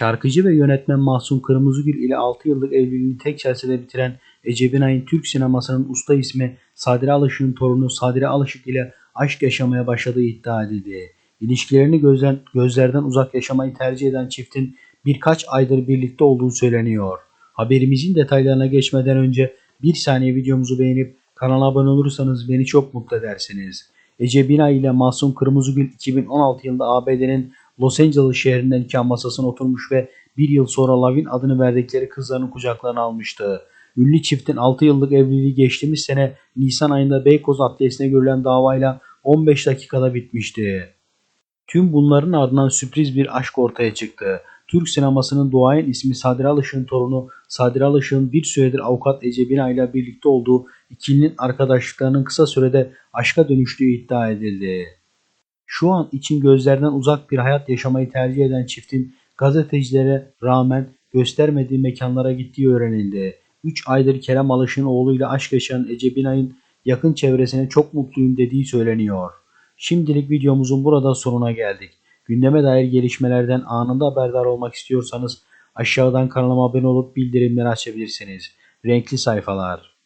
Şarkıcı ve yönetmen Mahsun Kırmızıgül ile 6 yıllık evliliğini tek celsede bitiren Ece Binay'ın Türk sinemasının usta ismi Sadire Alışık'ın torunu Sadire Alışık ile aşk yaşamaya başladığı iddia edildi. İlişkilerini gözden, gözlerden uzak yaşamayı tercih eden çiftin birkaç aydır birlikte olduğu söyleniyor. Haberimizin detaylarına geçmeden önce bir saniye videomuzu beğenip kanala abone olursanız beni çok mutlu edersiniz. Ece Binay ile Mahsun Kırmızıgül 2016 yılında ABD'nin Los Angeles şehrinde nikah masasına oturmuş ve bir yıl sonra Lavin adını verdikleri kızlarını kucaklarına almıştı. Ünlü çiftin 6 yıllık evliliği geçtiğimiz sene Nisan ayında Beykoz Adliyesi'ne görülen davayla 15 dakikada bitmişti. Tüm bunların ardından sürpriz bir aşk ortaya çıktı. Türk sinemasının duayen ismi Sadri Alışık'ın torunu Sadri Alışık'ın bir süredir avukat Ece ile birlikte olduğu ikilinin arkadaşlıklarının kısa sürede aşka dönüştüğü iddia edildi. Şu an için gözlerden uzak bir hayat yaşamayı tercih eden çiftin gazetecilere rağmen göstermediği mekanlara gittiği öğrenildi. 3 aydır Kerem Alışık'ın oğluyla aşk yaşayan Ece Binay'ın yakın çevresine çok mutluyum dediği söyleniyor. Şimdilik videomuzun burada sonuna geldik. Gündeme dair gelişmelerden anında haberdar olmak istiyorsanız aşağıdan kanalıma abone olup bildirimleri açabilirsiniz. Renkli sayfalar.